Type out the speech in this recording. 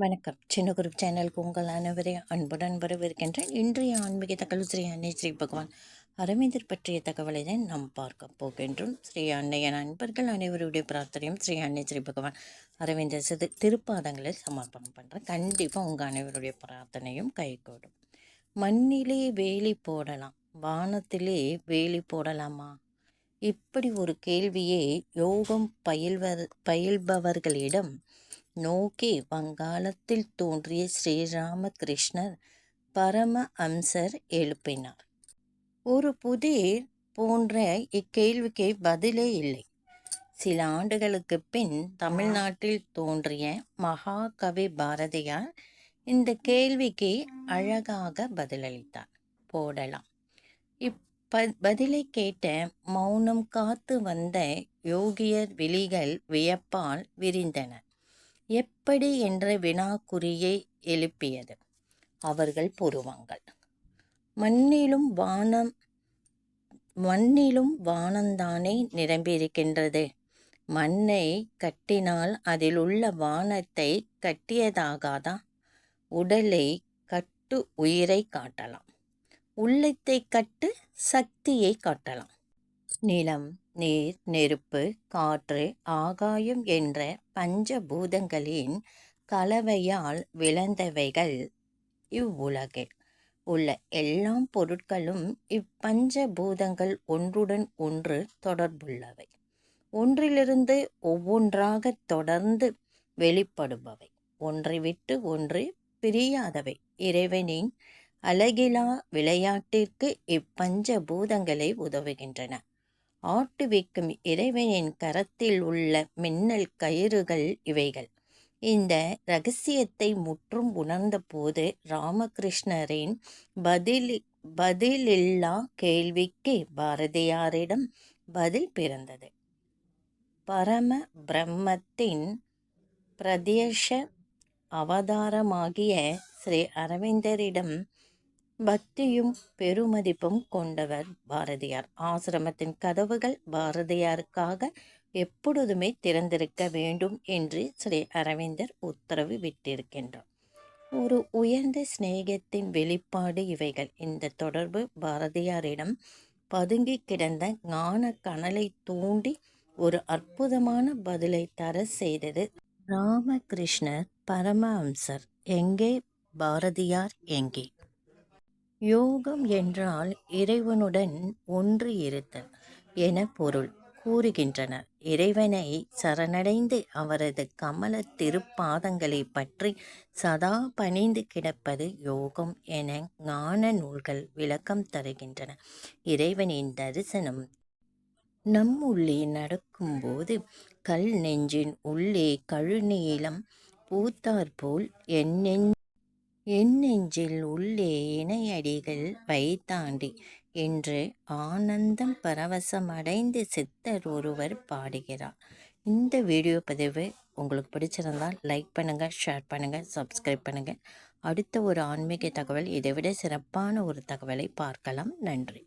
வணக்கம். சின்ன குரூப் சேனலுக்கு உங்கள் அனைவரையும் அன்புடன் வரவிருக்கின்றேன் இன்றைய ஆன்மீக தகவல் ஸ்ரீ அன்னை ஸ்ரீ பகவான். அரவிந்தர் பற்றிய தகவலை தான் நாம் பார்க்க போகின்றோம். ஸ்ரீ அன்னைய நண்பர்கள் அனைவருடைய பிரார்த்தனையும் ஸ்ரீ அன்னை ஸ்ரீ பகவான் அரவிந்தர் சிறு திருப்பாதங்களை சமர்ப்பணம் பண்ணுறேன் கண்டிப்பாக உங்கள் அனைவருடைய பிரார்த்தனையும் கைகூடும். மண்ணிலே வேலி போடலாம். வானத்திலே வேலி போடலாமா? இப்படி ஒரு கேள்வியை யோகம் பயில்வர் பயில்பவர்களிடம் நோக்கி வங்காளத்தில் தோன்றிய ஸ்ரீராமகிருஷ்ணர் பரம அம்சர் எழுப்பினார். ஒரு புதிர் போன்ற இக்கேள்விக்கு பதிலே இல்லை. சில ஆண்டுகளுக்கு பின் தமிழ்நாட்டில் தோன்றிய மகாகவி பாரதியார் இந்த கேள்விக்கு அழகாக பதிலளித்தார். போடலாம். இப்ப பதிலை கேட்ட மௌனம் காத்து வந்த யோகியர் விழிகள் வியப்பால் விரிந்தனர் எப்படி என்ற வினாக்குறியை எழுப்பியது. அவர்கள் புருவங்கள். மண்ணிலும் வானம் மண்ணிலும் வானந்தானே நிரம்பியிருக்கின்றது. மண்ணை கட்டினால் அதில் உள்ள வானத்தை கட்டியதாகாதா? உடலை கட்டு உயிரை காட்டலாம். உள்ளத்தை கட்டு சக்தியை காட்டலாம். நிலம் நீர் நெருப்பு காற்று ஆகாயம் என்ற பஞ்சபூதங்களின் கலவையால் விளைந்தவைகள் இவ்வுலகில் உள்ள எல்லா பொருட்களும் இப்பஞ்சபூதங்கள் ஒன்றுடன் ஒன்று தொடர்புள்ளவை. ஒன்றிலிருந்து ஒவ்வொன்றாக தொடர்ந்து வெளிப்படுபவை. ஒன்றை விட்டு ஒன்று பிரியாதவை. இறைவனின் அழகிலா விளையாட்டிற்கு இப்பஞ்சபூதங்களை உதவுகின்றன. ஆட்டு வைக்கும் இறைவனின் கரத்தில் உள்ள மின்னல் கயிறுகள் இவைகள். இந்த ரகசியத்தை முற்றும் உணர்ந்த போது ராமகிருஷ்ணரின் பதில் பதிலில்லா கேள்விக்கு பாரதியாரிடம் பதில் பிறந்தது. பரம பிரம்மத்தின் பிரதேச அவதாரமாகிய ஸ்ரீ அரவிந்தரிடம் பக்தியும் பெருமதிப்பும் கொண்டவர் பாரதியார். ஆசிரமத்தின் கதவுகள் பாரதியாருக்காக எப்பொழுதுமே திறந்திருக்க வேண்டும் என்று ஸ்ரீ அரவிந்தர் உத்தரவு விட்டிருக்கின்றார். ஒரு உயர்ந்த சிநேகத்தின் வெளிப்பாடு இவைகள். இந்த தொடர்பு பாரதியாரிடம் பதுங்கி கிடந்த ஞான கனலை தூண்டி ஒரு அற்புதமான பதிலை தர செய்தது ராமகிருஷ்ணர் பரமஹம்சர். எங்கே? பாரதியார் எங்கே? யோகம் என்றால் இறைவனுடன் ஒன்று இருத்தல் என பொருள் கூறுகின்றனர். இறைவனை சரணடைந்து அவரது கமல திருப்பாதங்களை பற்றி சதா பணிந்து கிடப்பது யோகம் என ஞான நூல்கள் விளக்கம் தருகின்றன. இறைவனின் தரிசனம் நம் உள்ளே நடக்கும்போது கல் நெஞ்சின் உள்ளே கழுநீளம் பூத்தாற்போல் என் என் நெஞ்சில் உள்ளே இணையடிகள் வைத்தாண்டி என்று ஆனந்தம் பரவசமடைந்து சித்தர் ஒருவர் பாடுகிறார். இந்த வீடியோ பதிவு உங்களுக்கு பிடிச்சிருந்தால் லைக் பண்ணுங்கள் ஷேர் பண்ணுங்கள் சப்ஸ்கிரைப் பண்ணுங்கள் அடுத்த ஒரு ஆன்மீக தகவல் இதை விட சிறப்பான ஒரு தகவலை பார்க்கலாம். நன்றி.